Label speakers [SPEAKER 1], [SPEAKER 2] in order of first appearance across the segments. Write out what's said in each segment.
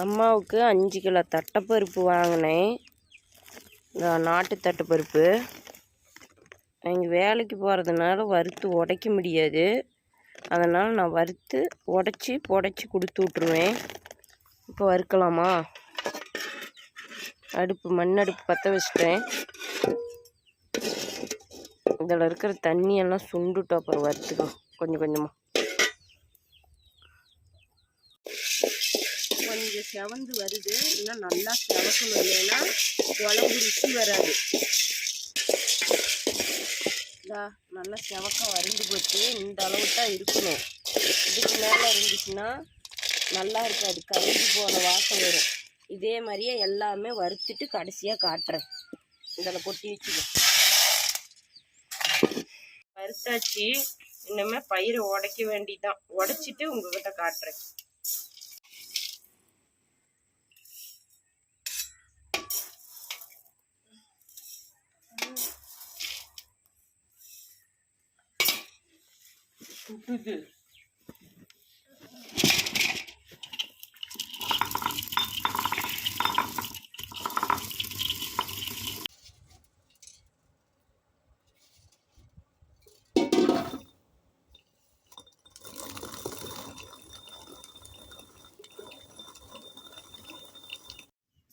[SPEAKER 1] அம்மாவுக்கு அஞ்சு கிலோ தட்டைப்பருப்பு வாங்கினேன். இந்த நாட்டு தட்டைப்பருப்பு. அவங்க வேலைக்கு போகிறதுனால வறுத்து உடைக்க முடியாது. அதனால் நான் வறுத்து உடச்சி புடச்சி கொடுத்து விட்ருவேன் இப்போ வறுக்கலாமா? அடுப்பு மண் அடுப்பு பற்ற வச்சிட்டேன். இதில் இருக்கிற தண்ணியெல்லாம் சுண்டுட்டு அப்புறம் வறுத்துக்கலாம். கொஞ்சம் கொஞ்சமாக கொஞ்சம் செவந்து வருது. இன்னும் நல்லா செவக்கணும். இல்லைன்னா குழம்பு ருசி வராது. நல்லா செவக்க வறண்டு போச்சு. இந்த அளவு தான் இருக்கணும். இதுக்கு மேலே இருந்துச்சுன்னா நல்லா இருக்காது. கரைஞ்சி போன வாசம் வரும். இதே மாதிரியே எல்லாமே வறுத்துட்டு கடைசியாக காட்டுறேன். இதில் கொட்டி வச்சுக்கோ. வறுத்தாச்சு. இன்னுமே பயிரை உடைக்க வேண்டியதுதான். உடைச்சிட்டு உங்ககிட்ட காட்டுறேன். சுட்டுது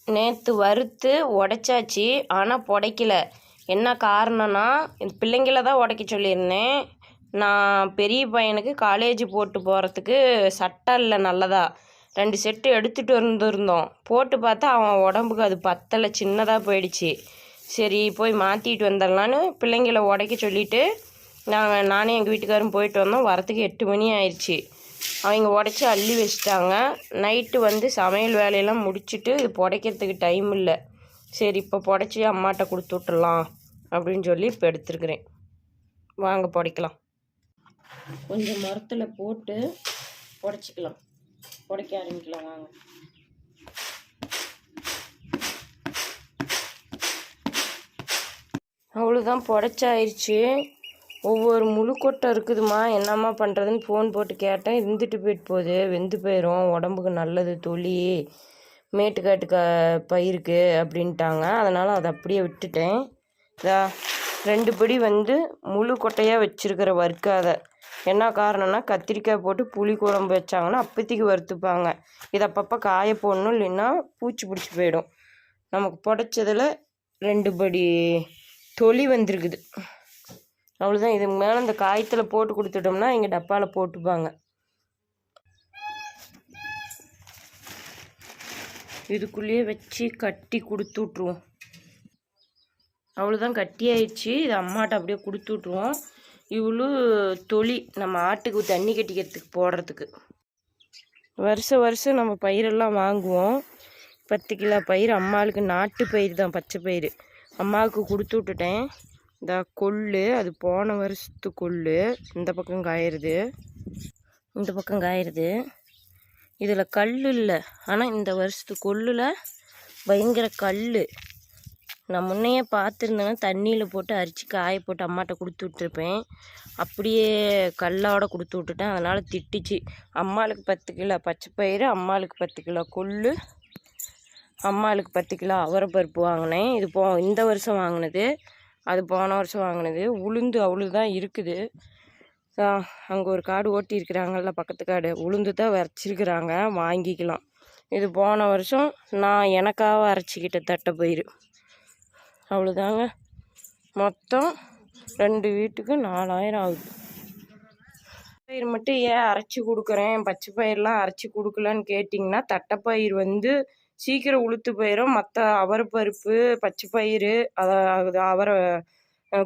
[SPEAKER 1] நேற்று வறுத்து உடைச்சாச்சு ஆனால் புடைக்கல. என்ன காரணம்னா இந்த பிள்ளைங்கள தான் உடைக்க சொல்லியிருந்தேன். நான் பெரிய பையனுக்கு காலேஜ் போட்டு போகிறதுக்கு சட்டை இல்லை நல்லதா? ரெண்டு செட்டு எடுத்துகிட்டு வந்திருந்தோம். போட்டு பார்த்தா அவன் உடம்புக்கு அது பத்தலை சின்னதாக போயிடுச்சு. சரி போய் மாற்றிட்டு வந்துடலான்னு பிள்ளைங்கள உடைக்க சொல்லிவிட்டு நாங்கள் நானே எங்கள் வீட்டுக்காரும் போயிட்டு வந்தோம். வரத்துக்கு எட்டு மணி ஆயிடுச்சு அவங்க உடச்சி அள்ளி வச்சுட்டாங்க. நைட்டு வந்து சமையல் வேலையெல்லாம் முடிச்சுட்டு இது புடைக்கிறதுக்கு டைம் இல்லை. சரி இப்போ புடச்சி அம்மாட்ட கொடுத்து விட்டுறலாம் அப்படின்னு சொல்லி இப்போ எடுத்துருக்குறேன். வாங்க புடைக்கலாம். கொஞ்சம் மரத்தில் போட்டு உடச்சிக்கலாம் உடைக்க ஆரம்பிக்கலாம் வாங்க. அவ்வளோதான் புடச்சாயிருச்சு. ஒவ்வொரு முழுக்கொட்டை இருக்குதுமா என்னம்மா பண்ணுறதுன்னு ஃபோன் போட்டு கேட்டேன். இருந்துட்டு போயிட்டு போகுது. வெந்து போயிடும் உடம்புக்கு நல்லது தொழி. மேட்டுக்காட்டு க பயிருக்கு அப்படின்ட்டாங்க. அதனால் அதை அப்படியே விட்டுட்டேன். இதா ரெண்டு படி வந்து முழு கொட்டையாக வச்சுருக்கிற வறுக்காத என்ன காரணம்னா கத்திரிக்காய் போட்டு புளி குழம்பு வச்சாங்கன்னா அப்பத்திக்கு வறுத்துப்பாங்க. இதை அப்பப்போ காய போடணும் இல்லைன்னா பூச்சி பிடிச்சி போயிடும். நமக்கு புடச்சதில் ரெண்டு படி தொலி வந்திருக்குது. அவ்வளோதான் இதுக்கு மேலே இந்த காயத்தில் போட்டு கொடுத்துட்டோம்னா இங்கே டப்பாவில் போட்டுப்பாங்க. இதுக்குள்ளேயே வச்சு கட்டி கொடுத்து விட்ருவோம் அவ்வளோதான் கட்டி ஆயிடுச்சு இது அம்மாட்ட அப்படியே கொடுத்து விட்ருவோம் இவ்வளோ தொளி நம்ம ஆட்டுக்கு தண்ணி கட்டிக்கிறதுக்கு போடுறதுக்கு. வருஷம் வருஷம் நம்ம பயிரெல்லாம் வாங்குவோம். பத்து கிலோ பயிர் அம்மாளுக்கு நாட்டு பயிர் தான் பச்சை பயிர். அம்மாவுக்கு கொடுத்து விட்டுட்டேன். இந்த கொள்ளு அது போன வருஷத்து கொள்ளு. இந்த பக்கம் காயிறது. இந்த பக்கம் காயிறது. இதில் கல் இல்லை. ஆனால் இந்த வருஷத்து கொள்ளில் பயங்கர கல் நான் முன்னையே பார்த்துருந்தேன்னா தண்ணியில் போட்டு அரிச்சு காய போட்டு அம்மாட்ட கொடுத்து விட்ருப்பேன் அப்படியே கல்லாவோட கொடுத்து விட்டுட்டேன். அதனால் திட்டிச்சு. அம்மாளுக்கு பத்து கிலோ பச்சை பயிறு அம்மாளுக்கு பத்து கிலோ கொள்ளு அம்மாளுக்கு பத்து கிலோ அவரைப்பருப்பு வாங்கினேன். இது போ இந்த வருஷம் வாங்கினது. அது போன வருஷம் வாங்கினது. உளுந்து அவ்வளோ தான் இருக்குது. அங்கே ஒரு காடு ஓட்டி இருக்கிறாங்கல்ல பக்கத்து காடு. உளுந்து தான் வரைச்சிருக்கிறாங்க. வாங்கிக்கலாம். இது போன வருஷம் நான் எனக்காக அரைச்சிக்கிட்ட தட்டை பயிர் அவ்வளோதாங்க. மொத்தம் ரெண்டு வீட்டுக்கு நாலாயிரம் ஆகுது. பயிர் மட்டும் ஏன் அரைச்சி கொடுக்குறேன்? பச்சை பயிரெலாம் அரைச்சி கொடுக்கலன்னு கேட்டிங்கன்னா தட்டைப்பயிர் வந்து சீக்கிரம் உளுத்து போயிடும் மற்ற அவரப்பருப்பு பச்சை பயிர் அதாவது அவரை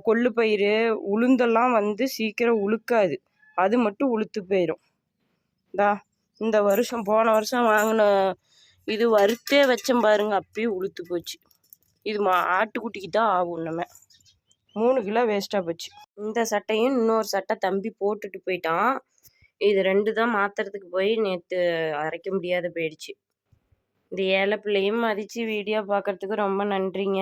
[SPEAKER 1] கொள்ளு பயிர் உளுந்தெல்லாம் வந்து சீக்கிரம் உளுக்காது அது மட்டும் உளுத்து போயிடும் தா இந்த வருஷம் போன வருஷம் வாங்கின இது வறுத்தே வச்சேன் பாருங்க. அப்பயும் உளுத்து போச்சு. இது மா ஆட்டுக்குட்டிக்கு தான் ஆகும் நம்ம மூணு கிலோ வேஸ்ட்டாக போச்சு. இந்த சட்டையும் இன்னொரு சட்டை தம்பி போட்டுட்டு போயிட்டான். இது ரெண்டு தான் மாற்றுறதுக்கு போய் நேற்று அரைக்க முடியாத போயிடுச்சு. இந்த ஏழை பிள்ளையும் மதித்து வீடியோ பார்க்குறதுக்கு ரொம்ப நன்றிங்க.